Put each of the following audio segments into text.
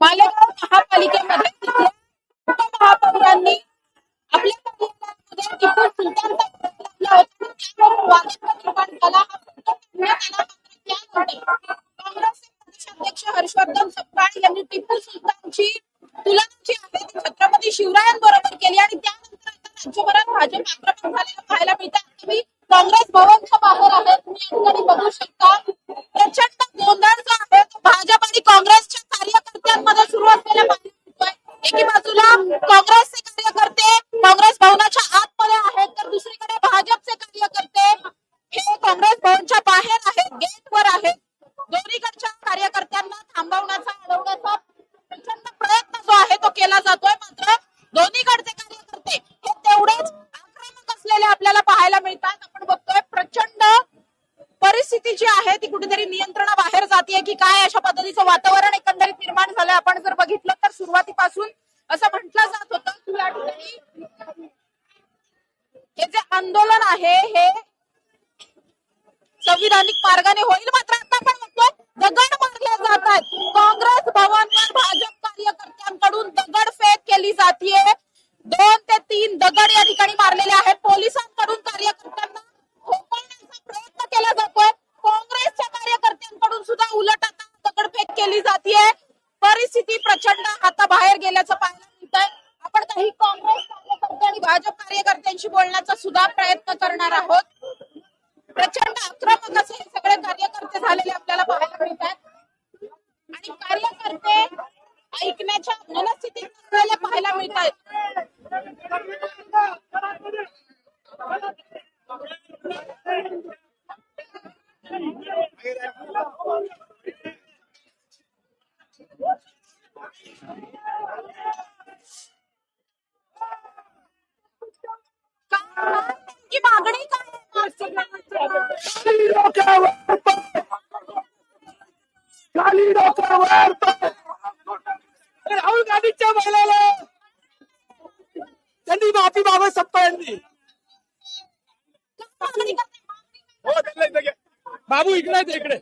मालेगाव महापालिकेमध्ये तिथल्या उपमहापौरांनी आपल्या कार्यालयामध्ये टिपू सुलतानचा पुतळा होता आणि त्यावरून वादग्रस्त निर्माण झाला हा फोटो काढण्यात आला मात्र त्यानंतर काँग्रेसचे प्रदेशाध्यक्ष हर्षवर्धन सपकाळ यांनी टिपू सुलतानची तुलना जी आहे. ती छत्रपती शिवरायांबरोबर केली आणि त्यानंतर आता राज्यभरात भाजप आक्रमक झाला. भाजपचे कार्यकर्ते हे काँग्रेस भवनच्या बाहेर आहेत गेटवर आहेत. दोन्हीकडच्या कार्यकर्त्यांना थांबवण्याचा अडवण्याचा प्रचंड प्रयत्न जो आहे तो केला जातोय. मात्र दोन्हीकडचे कार्यकर्ते हे तेवढेच आक्रमक असलेले आपल्याला पाहायला मिळतात. आपण बघतोय प्रचंड परिस्थिती जी आहे ती कुठेतरी नियंत्रणा बाहेर जाते की काय? अशा पद्धतीचं वातावरण एकंदरीत निर्माण झालंय. आपण जर बघितलं तर सुरुवातीपासून असं म्हटलं जात होतं की या ठिकाणी आंदोलन आहे हे. संविधानिक मार्गाने होईल मात्र आता आपण म्हणतो दगड मारले जात आहेत. काँग्रेस भवनवर भाजप कार्यकर्त्यांकडून दगडफेक केली जाते दोन ते तीन दगड या ठिकाणी मारलेले आहेत. पोलिसांकडून कार्यकर्त्यांना थोपवण्याचा प्रयत्न केला जातोय. काँग्रेसच्या कार्यकर्त्यांकडून सुद्धा उलट आता दगडफेक केली जाते परिस्थिती प्रचंड आता बाहेर गेल्याचं पाहायला मिळतंय. आपण काही काँग्रेस भाजप कार्यकर्त्यांशी बोलण्याचा सुद्धा प्रयत्न करणार आहोत. प्रचंड आक्रमक असे हे सगळे कार्यकर्ते झालेले आपल्याला पाहायला मिळतात आणि कार्यकर्ते ऐकण्याच्या मनस्थितीत नसलेले पाहायला मिळत आहेत काय नेमकी मागणी काय आहे? खाली डोक्यावर खाली डोक्यावर पाय. राहुल गांधीच्या महिलाला. त्यांनी माफी मागत सप्ताहांनी यांनी हो त्यांना इथे घ्या. बाबू इकडे आहेत, इकडे.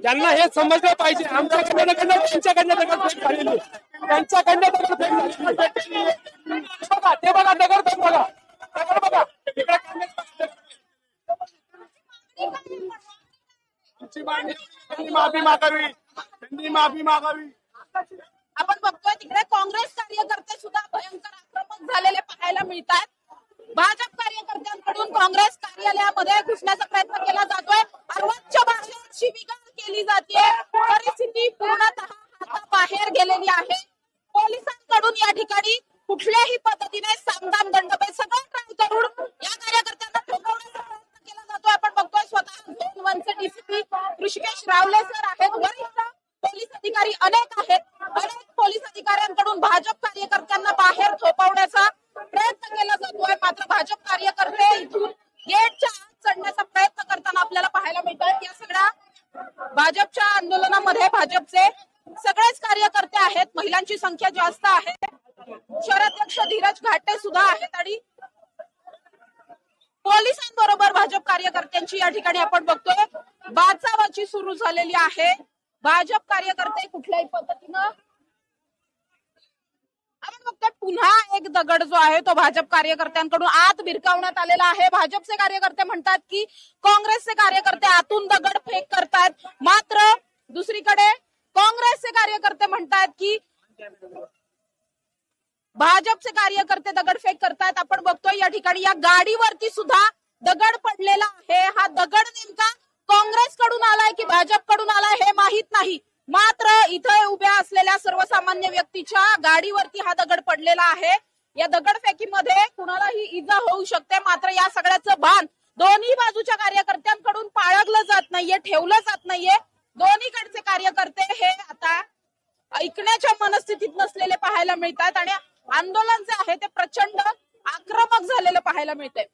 त्यांना हे समजलं पाहिजे. आमच्याकडनं कडनं त्यांच्याकडनं दगडफेक झालेली त्यांच्याकडनं दगडफेक झालेली बघा ते बघा दगडफेक बघा. दगड बघा इकडे काँग्रेस तुमची मागणी त्यांनी माफी मागावी. त्यांनी माफी मागावी. आपण बघतोय तिकडे काँग्रेस कार्यकर्ते सुद्धा भयंकर आक्रमक झालेले पाहायला मिळतात भाजप कार्यकर्त्यांकडून काँग्रेस कार्यालयामध्ये घुसण्याचा प्रयत्न केला जातोय अर्वाच्य भाषेत शिबिगाळ केली जाते परिस्थिती पूर्णतः हाताबाहेर गेलेली आहे पोलिसांकडून या ठिकाणी कुठल्याही पद्धतीने सामदाम दंडभेद सगळं ट्राय करून या कार्यकर्त्यांना ठोकवण्याचा प्रयत्न केला जातोय आपण बघतोय स्वतः झोन वनचे डीसीपी ऋषिकेश रावले सर आहेत वरिष्ठ पोलीस अधिकारी अनेक आहेत. अनेक पोलीस अधिकाऱ्यांकडून भाजप कार्यकर्त्यांना बाहेर थोपवण्याचा प्रयत्न केला जातोय. मात्र भाजप कार्यकर्ते इथून गेटच्या आत चढण्याचा प्रयत्न करताना आपल्याला पाहायला मिळतात या सगळ्या भाजपच्या आंदोलनामध्ये भाजपचे सगळेच कार्यकर्ते आहेत. महिलांची संख्या जास्त आहे. शहराध्यक्ष धीरज घाटे सुद्धा आहेत आणि पोलिसांबरोबर भाजप कार्यकर्त्यांची या ठिकाणी आपण बघतोय. बाचाबाची सुरू झालेली आहे. भाजप कार्यकर्ते कुठल्याही पद्धतीनं आपण बघतोय पुन्हा एक दगड जो आहे तो भाजप कार्यकर्त्यांकडून आत भिरकावण्यात आलेला आहे. भाजपचे कार्यकर्ते म्हणतात की काँग्रेसचे कार्यकर्ते आतून दगड फेक करतायत. मात्र दुसरीकडे काँग्रेसचे कार्यकर्ते म्हणतात की भाजपचे कार्यकर्ते दगडफेक करतायत. आपण बघतोय या ठिकाणी या गाडीवरती सुद्धा दगड पडलेला आहे. हा दगड नेमका काँग्रेस कडून आलाय की भाजपकडून आलाय? नाही. मात्र इथे उभ्या असलेल्या सर्वसामान्य व्यक्तीच्या गाडीवरती हा दगड पडलेला आहे. या दगडफेकीमध्ये कुणालाही इजा होऊ शकते. मात्र या सगळ्याचं भान दोन्ही बाजूच्या कार्यकर्त्यांकडून पाळगलं जात नाहीये ठेवलं जात नाहीये. दोन्हीकडचे कार्यकर्ते हे आता ऐकण्याच्या मनस्थितीत नसलेले पाहायला मिळतात आणि आंदोलन जे आहे ते प्रचंड आक्रमक झालेलं पाहायला मिळतंय.